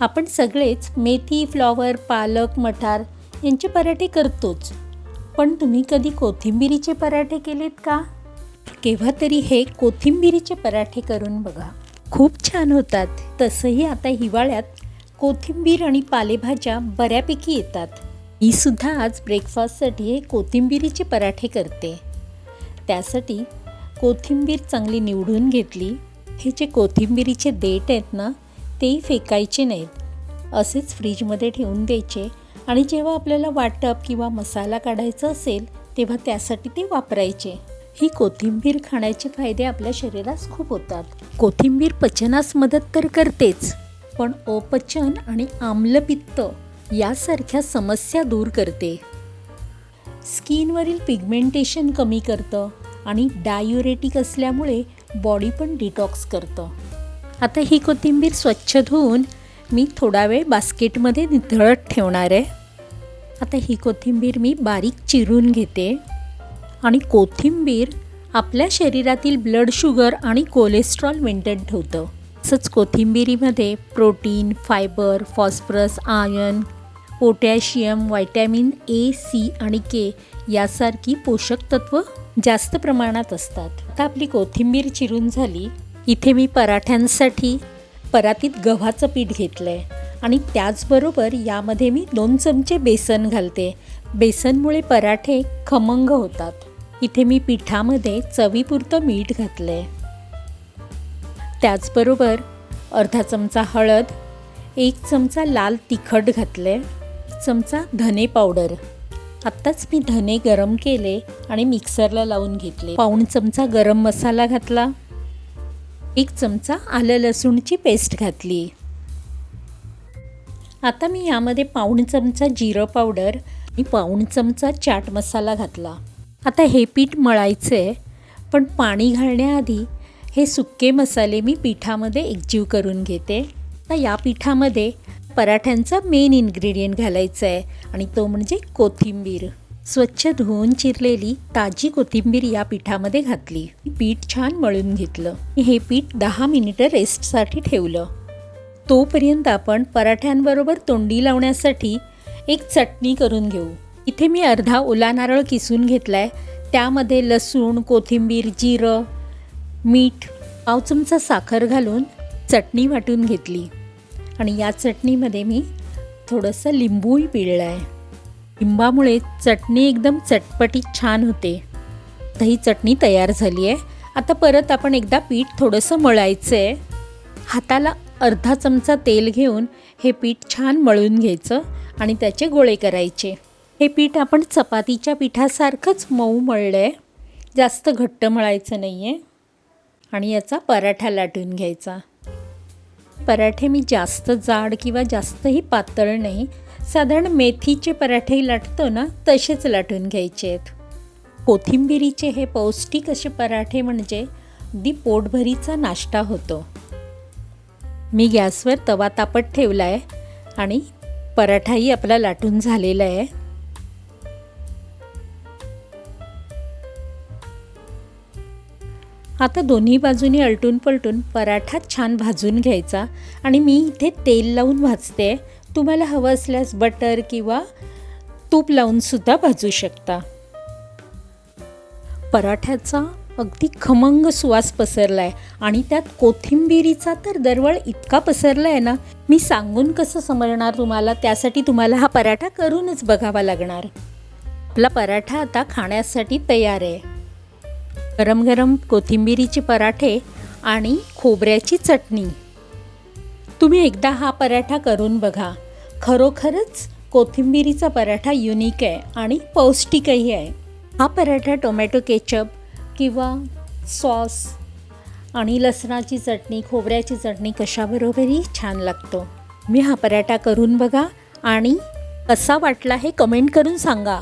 आपण सगळेच मेथी फ्लॉवर पालक मटार यांचे पराठे करतोच. पण तुम्ही कधी कोथिंबिरीचे पराठे केलेत का? केव्हा तरी हे कोथिंबिरीचे पराठे करून बघा. खूप छान होतात. तसंही आता हिवाळ्यात कोथिंबीर आणि पालेभाज्या बऱ्यापैकी येतात. मी सुद्धा आज ब्रेकफास्टसाठी हे कोथिंबिरीचे पराठे करते. त्यासाठी कोथिंबीर चांगली निवडून घेतली. हे जे कोथिंबिरीचे देठ आहेत ना तेही फेकायचे नाहीत. असेच फ्रीजमध्ये ठेवून द्यायचे आणि जेव्हा आपल्याला वाटप किंवा मसाला काढायचा असेल तेव्हा त्यासाठी ते वापरायचे. ही कोथिंबीर खाण्याचे फायदे आपल्या शरीरास खूप होतात. कोथिंबीर पचनास मदत तर करतेच पण अपचन आणि आम्लपित्त यासारख्या समस्या दूर करते. स्किनवरील पिगमेंटेशन कमी करतं आणि डायुरेटिक असल्यामुळे बॉडी पण डिटॉक्स करतं. आता ही कोथिंबीर स्वच्छ धुवून मी थोडा वेळ बास्केटमध्ये निथळत ठेवणार आहे. आता ही कोथिंबीर मी बारीक चिरून घेते. आणि कोथिंबीर आपल्या शरीरातील ब्लड शुगर आणि कोलेस्ट्रॉल मेंटेन ठेवतं. तसंच कोथिंबिरीमध्ये protein fibre phosphorus iron potassium vitamin A C आणि के यासारखी पोषक तत्व जास्त प्रमाणात असतात. आता आपली कोथिंबीर चिरून झाली. इथे मी पराठ्यांसाठी परातीत गव्हाचं पीठ घेतलं आहे आणि त्याचबरोबर यामध्ये मी दोन चमचे बेसन घालते. बेसनमुळे पराठे खमंग होतात. इथे मी पिठामध्ये चवीपुरतं मीठ घातलं आहे त्याचबरोबर अर्धा चमचा हळद एक चमचा लाल तिखट घातले चमचा धने पावडर. आत्ताच मी धने गरम केले आणि मिक्सरला लावून घेतले. पाऊण चमचा गरम मसाला घातला. एक चमचा आलं लसूणची पेस्ट घातली. आता मी यामध्ये पाऊण चमचा जिरं पावडर आणि पाऊण चमचा चाट मसाला घातला. आता हे पीठ मळायचं आहे पण पाणी घालण्याआधी हे सुके मसाले मी पिठामध्ये एकजीव करून घेते. आता या पिठामध्ये पराठ्यांचा मेन इन्ग्रेडियंट घालायचा आहे आणि तो म्हणजे कोथिंबीर. स्वच्छ धुवून चिरलेली ताजी कोथिंबीर या पिठामध्ये घातली. पीठ छान मळून घेतलं. हे पीठ दहा मिनिटं रेस्टसाठी ठेवलं. तोपर्यंत आपण पराठ्यांबरोबर तोंडी लावण्यासाठी एक चटणी करून घेऊ. इथे मी अर्धा ओला नारळ किसून घेतला आहे त्यामध्ये लसूण कोथिंबीर जिरं मीठ पाव चमचा साखर घालून चटणी वाटून घेतली. आणि या चटणीमध्ये मी थोडंसं लिंबूही पिळलं आहे लिंबामुळे चटणी एकदम चटपटीत छान होते. तर ही चटणी तयार झाली आहे. आता परत आपण एकदा पीठ थोडंसं मळायचं आहे हाताला अर्धा चमचा तेल घेऊन हे पीठ छान मळून घ्यायचं आणि त्याचे गोळे करायचे. हे पीठ आपण चपातीच्या पिठासारखंच मऊ मळलं आहे जास्त घट्ट मळायचं नाही आहे आणि याचा पराठा लाटून घ्यायचा. पराठे मी जास्त जाड किंवा जास्तही पातळ नाही. साधारण मेथीचे पराठे लाटतो ना तसेच लाटून घ्यायचे आहेत कोथिंबिरीचे हे पौष्टिक असे पराठे म्हणजे अगदी पोटभरीचा नाश्ता होतो. मी गॅसवर तवा तापत ठेवला आहे आणि पराठाही आपला लाटून झालेला आहे. आता दोन्ही बाजूनी अलटून पलटून पराठा छान भाजून घ्यायचा आणि मी इथे तेल लावून भाजते. तुम्हाला हवं असल्यास बटर किंवा तूप लावूनसुद्धा भाजू शकता. पराठ्याचा अगदी खमंग सुवास पसरला आहे आणि त्यात कोथिंबिरीचा तर दरवळ इतका पसरला आहे ना मी सांगून कसं समजणार तुम्हाला? त्यासाठी तुम्हाला हा पराठा करूनच बघावा लागणार. आपला पराठा आता खाण्यासाठी तयार आहे. गरम गरम कोथिंबिरीचे पराठे आणि खोबऱ्याची चटणी. तुम्ही एकदा हा पराठा करून बघा. खरोखरच कोथिंबिरीचा पराठा युनिक आहे आणि पौष्टिकही आहे. हा पराठा टोमॅटो केचप किंवा सॉस आणि लसणाची चटणी खोबऱ्याची चटणी कशाबरोबरही छान लागतो. मी हा पराठा करून बघा आणि कसा वाटला हे कमेंट करून सांगा.